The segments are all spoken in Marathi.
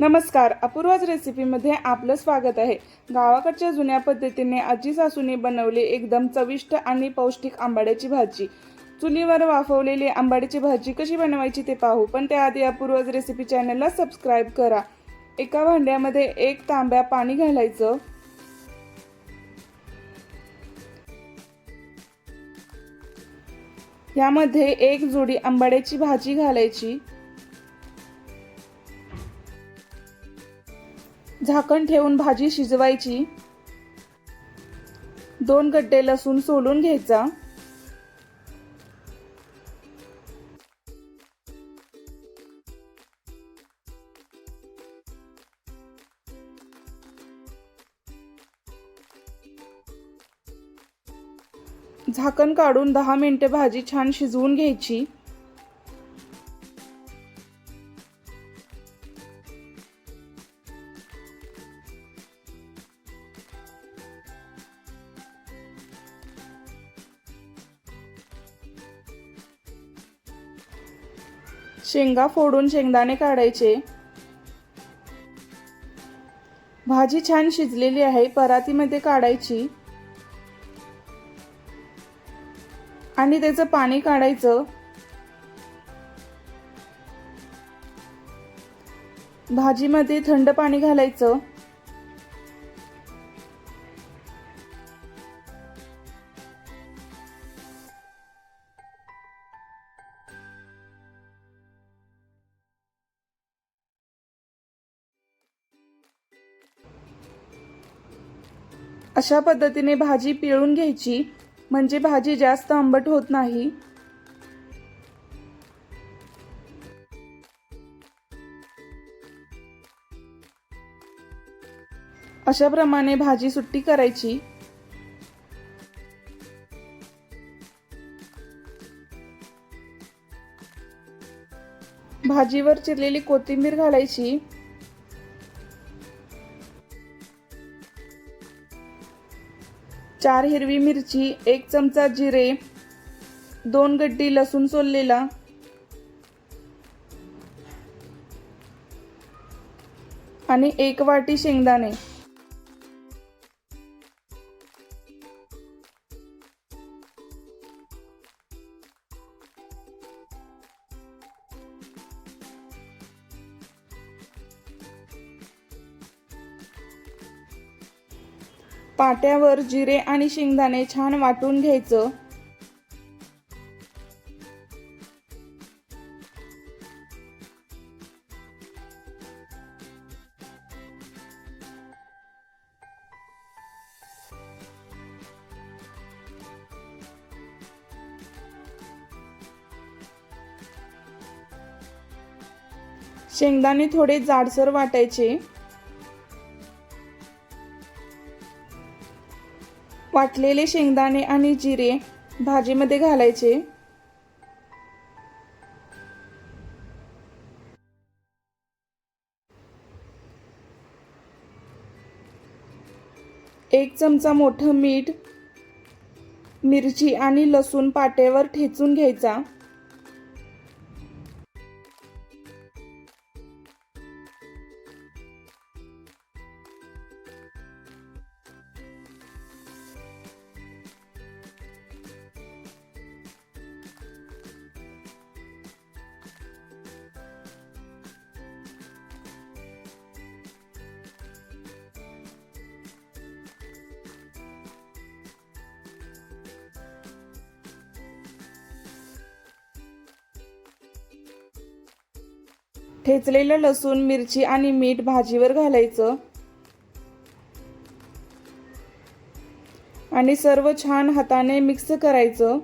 नमस्कार अपूर्वाज रेसिपीमध्ये आपलं स्वागत आहे. गावाकडच्या जुन्या पद्धतीने आजी सासूने बनवली एकदम चविष्ट आणि पौष्टिक आंबाड्याची भाजी. चुलीवर वाफवलेली आंबाड्याची भाजी कशी बनवायची ते पाहू पण त्याआधी अपूर्वज रेसिपी चॅनलला सबस्क्राईब करा. एका भांड्यामध्ये एक तांब्या पाणी घालायचं. यामध्ये एक जोडी आंबाड्याची भाजी घालायची. झाकण ठेवून भाजी शिजवायची. दोन गड्डे लसूण सोलून घ्यायचा. झाकण काढून दहा मिनिटे भाजी छान शिजवून घ्यायची. शेंगा फोडून शेंगदाणे काढायचे. भाजी छान शिजलेली आहे परातीमध्ये काढायची. आणि त्याचं पाणी काढायचं. भाजीमध्ये थंड पाणी घालायचं. अशा पद्धतीने भाजी पिळून घ्यायची. म्हणजे भाजी जास्त आंबट होत नाही. अशा प्रमाणे भाजी सुट्टी करायची. भाजीवर चिरलेली कोथिंबीर घालायची. चार हिरवी मिरची एक चमचा जिरे दोन गड्डी लसूण सोललेला. आणि एक वाटी शेंगदाणे. पाट्यावर जिरे आणि शेंगदाणे छान वाटून घ्यायचं. शेंगदाणे थोडे जाडसर वाटायचे. वाटलेले शेंगदाणे आणि जिरे भाजीमध्ये घालायचे. एक चमचा मोठं मीठ मिरची आणि लसूण पाट्यावर ठेचून घ्यायचा. ठेचलेलं लसूण मिरची आणि मीठ भाजीवर घालायचं. आणि सर्व छान हाताने मिक्स करायचं.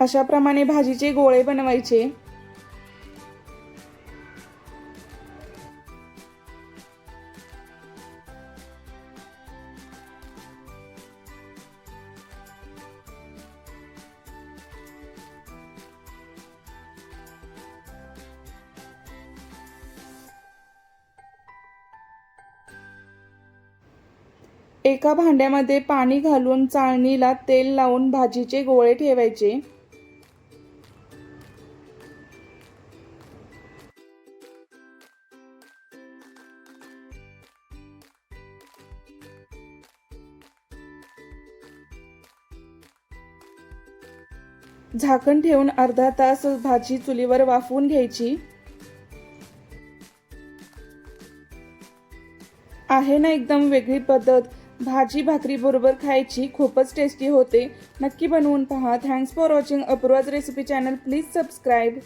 अशाप्रमाणे भाजीचे गोळे बनवायचे. एका भांड्यामध्ये पाणी घालून चाळणीला तेल लावून भाजीचे गोळे ठेवायचे. झाकण ठेवून अर्धा तास भाजी चुलीवर वाफवून घ्यायची. आहे ना एकदम वेगळी पद्धत. भाजी भाकरी बरोबर खायची खूपच टेस्टी होते. नक्की बनवून पहा. Thanks for watching Apurva's recipe channel please subscribe